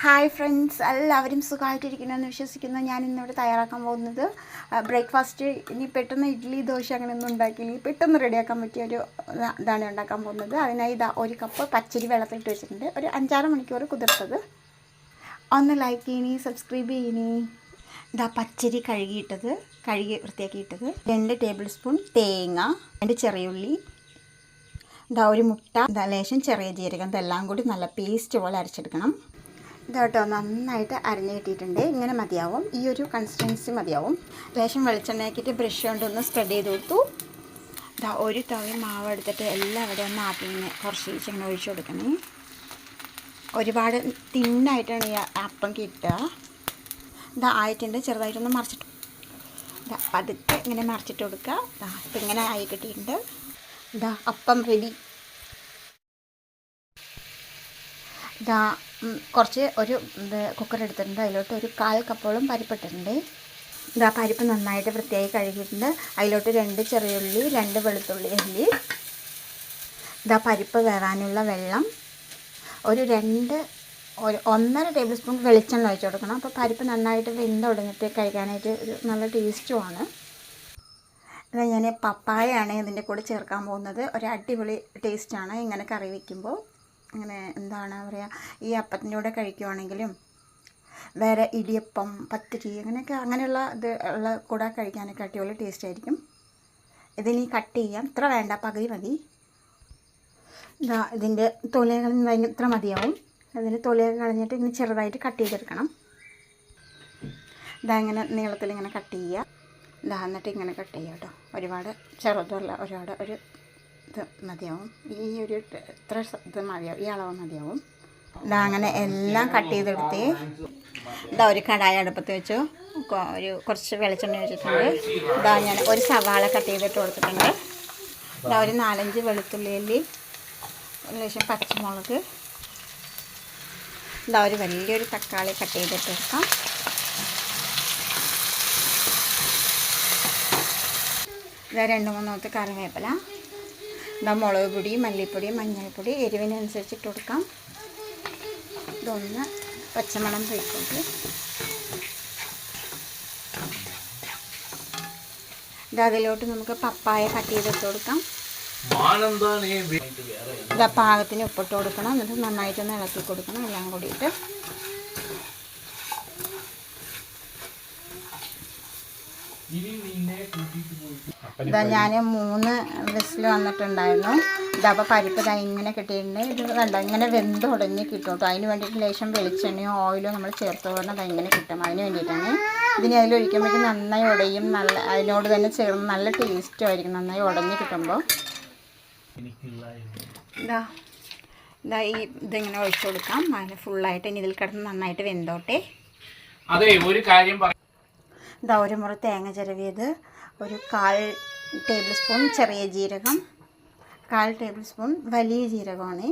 Hi friends എല്ലാവരും സുഖമായിട്ടിരിക്കണമെന്ന് വിശ്വസിക്കുന്നു. ഞാൻ ഇന്നിവിടെ തയ്യാറാക്കാൻ പോകുന്നത് ബ്രേക്ക്ഫാസ്റ്റ്. ഇനി പെട്ടെന്ന് ഇഡ്ഡലി ദോശ അങ്ങനെയൊന്നും ഉണ്ടാക്കിയില്ലെങ്കിൽ പെട്ടെന്ന് റെഡിയാക്കാൻ പറ്റിയ ഒരു ഇതാണ് ഉണ്ടാക്കാൻ പോകുന്നത്. അതിനായി ഇതാ ഒരു കപ്പ് പച്ചരി വെള്ളത്തിലിട്ട് വെച്ചിട്ടുണ്ട്. ഒരു അഞ്ചാറ് മണിക്കൂർ കുതിർത്തത്. ഒന്ന് ലൈക്ക് ചെയ്യണി സബ്സ്ക്രൈബ് ചെയ്യണി. ഇതാ പച്ചരി കഴുകിയിട്ടത് കഴുകി വൃത്തിയാക്കിയിട്ടത്. രണ്ട് ടേബിൾ സ്പൂൺ തേങ്ങ രണ്ട് ചെറിയുള്ളി ഇതാ ഒരു മുട്ട ഇതാ ലേശം ചെറിയ ജീരകം ഇതെല്ലാം കൂടി നല്ല പേസ്റ്റ് പോലെ അരച്ചെടുക്കണം. ഇതാട്ടോ നന്നായിട്ട് അരഞ്ഞ് കിട്ടിയിട്ടുണ്ട്. ഇങ്ങനെ മതിയാവും. ഈ ഒരു കൺസിസ്റ്റൻസി മതിയാവും. ലേശം വെളിച്ചെണ്ണയാക്കിയിട്ട് ബ്രഷ് കൊണ്ടൊന്ന് സ്പ്രെഡ് ചെയ്ത് കൊടുത്തു. ഇതാ ഒരു തവി മാവ് എടുത്തിട്ട് എല്ലാവിടെയും ഒന്ന് ആട്ടി ഇങ്ങനെ കുറച്ച് ഇങ്ങനെ ഒഴിച്ചു കൊടുക്കണേ. ഒരുപാട് തിന്നായിട്ടാണ് ഈ അപ്പം കിട്ടുക. ഇതാ ആയിട്ടുണ്ട്. ചെറുതായിട്ടൊന്ന് മറിച്ചിട്ട് ഇതാ പതുക്കെ ഇങ്ങനെ മറിച്ചിട്ട് കൊടുക്കുക. ഇതാ ഇപ്പം ഇങ്ങനെ ആയി കിട്ടിയിട്ടുണ്ട്. ഇതാ അപ്പം റെഡി ഇതാ കുറച്ച് ഒരു കുക്കർ എടുത്തിട്ടുണ്ട്. അതിലോട്ട് ഒരു കാൽ കപ്പോളം പരിപ്പിട്ടിട്ടുണ്ട്. ഇതാ പരിപ്പ് നന്നായിട്ട് വൃത്തിയായി കഴുകിയിട്ടുണ്ട്. അതിലോട്ട് രണ്ട് ചെറിയുള്ളി രണ്ട് വെളുത്തുള്ളി അല്ലി. ഇതാ പരിപ്പ് വേവാനുള്ള വെള്ളം. ഒരു രണ്ട് ഒരു ഒന്നര ടേബിൾ സ്പൂൺ വെളിച്ചെണ്ണ ഒഴിച്ച് കൊടുക്കണം. അപ്പോൾ പരിപ്പ് നന്നായിട്ട് വെന്ത് തുടങ്ങിയിട്ട് കഴിക്കാനായിട്ട് ഒരു നല്ല ടേസ്റ്റുമാണ് ഇത് ഞാൻ പപ്പായയാണ് ഇതിന്റെ കൂടെ ചേർക്കാൻ പോകുന്നത്. ഒരു അടിപൊളി ടേസ്റ്റാണ് ഇങ്ങനെ കറി വയ്ക്കുമ്പോൾ അങ്ങനെ എന്താണ് പറയുക ഈ അപ്പത്തിന്റെ കൂടെ കഴിക്കുവാണെങ്കിലും വേറെ ഇടിയപ്പം പത്തിരി അങ്ങനെയൊക്കെ അങ്ങനെയുള്ള ഇത് ഉള്ള കൂടെ കഴിക്കാനൊക്കെ അടിപൊളി ടേസ്റ്റ് ആയിരിക്കും. ഇതിനി കട്ട് ചെയ്യാം. ഇത്ര വേണ്ട പകുതി മതി. ഇതാ ഇതിന്റെ തൊലികൾ ഇത്ര മതിയാവും. അതിന് തൊലിയൊക്കെ കളഞ്ഞിട്ട് ഇങ്ങനെ ചെറുതായിട്ട് കട്ട് ചെയ്തെടുക്കണം. ഇതാ ഇങ്ങനെ നീളത്തിൽ ഇങ്ങനെ കട്ട് ചെയ്യുക ഇതാ എന്നിട്ട് ഇങ്ങനെ കട്ട് ചെയ്യുക കേട്ടോ. ഒരുപാട് ചെറുതല്ല ഒരുപാട് ഒരു ഇത് മതിയാവും. ഈ ഒരു ഇത്ര ഇത് മതിയാവും ഈ അളവ് മതിയാവും. ഇതാ അങ്ങനെ എല്ലാം കട്ട് ചെയ്തെടുത്ത് ഇതാ ഒരു കടായ അടുപ്പത്ത് വെച്ചു. ഒരു കുറച്ച് വെളിച്ചെണ്ണ വെച്ചിട്ടുണ്ട്. ഇതാ ഞാൻ ഒരു സവാള കട്ട് ചെയ്തിട്ട് കൊടുത്തിട്ടുണ്ട്. ഇതാ ഒരു നാലഞ്ച് വെളുത്തുള്ളി അല്ലി ഒരു ലക്ഷം പച്ചമുളക്. ഇതാ ഒരു വലിയൊരു തക്കാളി കട്ട് ചെയ്തിട്ട് എടുക്കാം ഇതാ രണ്ട് മൂന്നോത്ത് കറിവേപ്പില. ഇതാ മുളക് പൊടി മല്ലിപ്പൊടി മഞ്ഞൾപ്പൊടി എരിവിനനുസരിച്ച് ഇട്ട് കൊടുക്കാം. ഇതൊന്ന് പച്ചമണം പോയിക്കൊണ്ട് ഇത് അതിലോട്ട് നമുക്ക് പപ്പായ കട്ട് ചെയ്തിട്ട് കൊടുക്കാം. ഇതാ പാകത്തിന് ഉപ്പിട്ട് കൊടുക്കണം. എന്നിട്ട് നന്നായിട്ടൊന്ന് ഇളക്കി കൊടുക്കണം. എല്ലാം കൂടിയിട്ട്. ഇതാ ഞാൻ മൂന്ന് വിസിൽ വന്നിട്ടുണ്ടായിരുന്നു. ഇതാ അപ്പോൾ പരിപ്പ് ഇതാ ഇങ്ങനെ കിട്ടിയിട്ടുണ്ട്. ഇത് കണ്ടോ? ഇങ്ങനെ വെന്ത് ഉടഞ്ഞ് കിട്ടും കേട്ടോ അതിന് വേണ്ടിയിട്ട് ലേശം വെളിച്ചെണ്ണയോ ഓയിലോ നമ്മൾ ചേർത്ത് പോകുന്നത് ഇങ്ങനെ കിട്ടും. അതിന് വേണ്ടിയിട്ടാണ്. ഇതിന് അതിലൊഴിക്കുമ്പോഴേക്കും നന്നായി ഉടയും നല്ല അതിനോട് തന്നെ ചേർന്ന് നല്ല ടേസ്റ്റും ആയിരിക്കും. നന്നായി ഉടഞ്ഞ് കിട്ടുമ്പോൾ. ഇതാ. ഇതാ ഈ ഇതെങ്ങനെ ഒഴിച്ചു കൊടുക്കാം. അതിന് ഫുള്ളായിട്ട് ഇനി ഇതിൽ കിടന്ന് നന്നായിട്ട് വെന്തോട്ടെ. അതെ ഒരു കാര്യം ഇതാ ഒരു മുറി തേങ്ങ ചിരവിയത് ഒരു കാൽ ടേബിൾ സ്പൂൺ ചെറിയ ജീരകം കാൽ ടേബിൾ സ്പൂൺ വലിയ ജീരകമാണ്.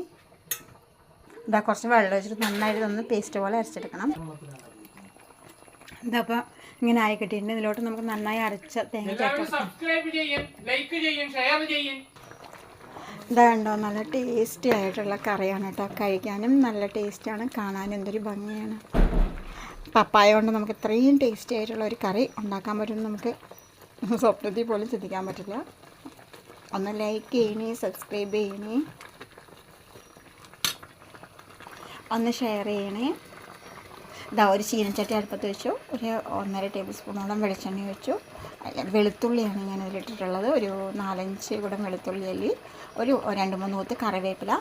ഇതാ കുറച്ച് വെള്ളം ഒഴിച്ചിട്ട് നന്നായിട്ട് ഒന്ന് പേസ്റ്റ് പോലെ അരച്ചെടുക്കണം. ഇതാ അപ്പോൾ ഇങ്ങനെ ആയി കിട്ടിയിട്ടുണ്ട്. ഇതിലോട്ട് നമുക്ക് നന്നായി അരച്ച തേങ്ങ ഇതാ കണ്ടോ നല്ല ടേസ്റ്റി ആയിട്ടുള്ള കറിയാണ് കേട്ടോ. കഴിക്കാനും നല്ല ടേസ്റ്റാണ് കാണാനും എന്തൊരു ഭംഗിയാണ്. പപ്പായ കൊണ്ട് നമുക്ക് ഇത്രയും ടേസ്റ്റി ആയിട്ടുള്ള ഒരു കറി ഉണ്ടാക്കാൻ പറ്റുമെന്ന് നമുക്ക് സ്വപ്നത്തിൽ പോലും ചിന്തിക്കാൻ പറ്റില്ല. ഒന്ന് ലൈക്ക് ചെയ്യണേ സബ്സ്ക്രൈബ് ചെയ്യണേ. ഒന്ന് ഷെയർ ചെയ്യണേ. ഇതാ ഒരു ചീനച്ചട്ടി അടുപ്പത്ത് വെച്ചു. ഒരു ഒന്നര ടേബിൾ സ്പൂണോളം വെളിച്ചെണ്ണ വെച്ചു. വെളുത്തുള്ളിയാണ് ഞാൻ അതിലിട്ടിട്ടുള്ളത്. ഒരു നാലഞ്ച് കൂടെ വെളുത്തുള്ളി അല്ലി ഒരു രണ്ട് മൂന്ന് കൂത്ത് കറിവേപ്പില.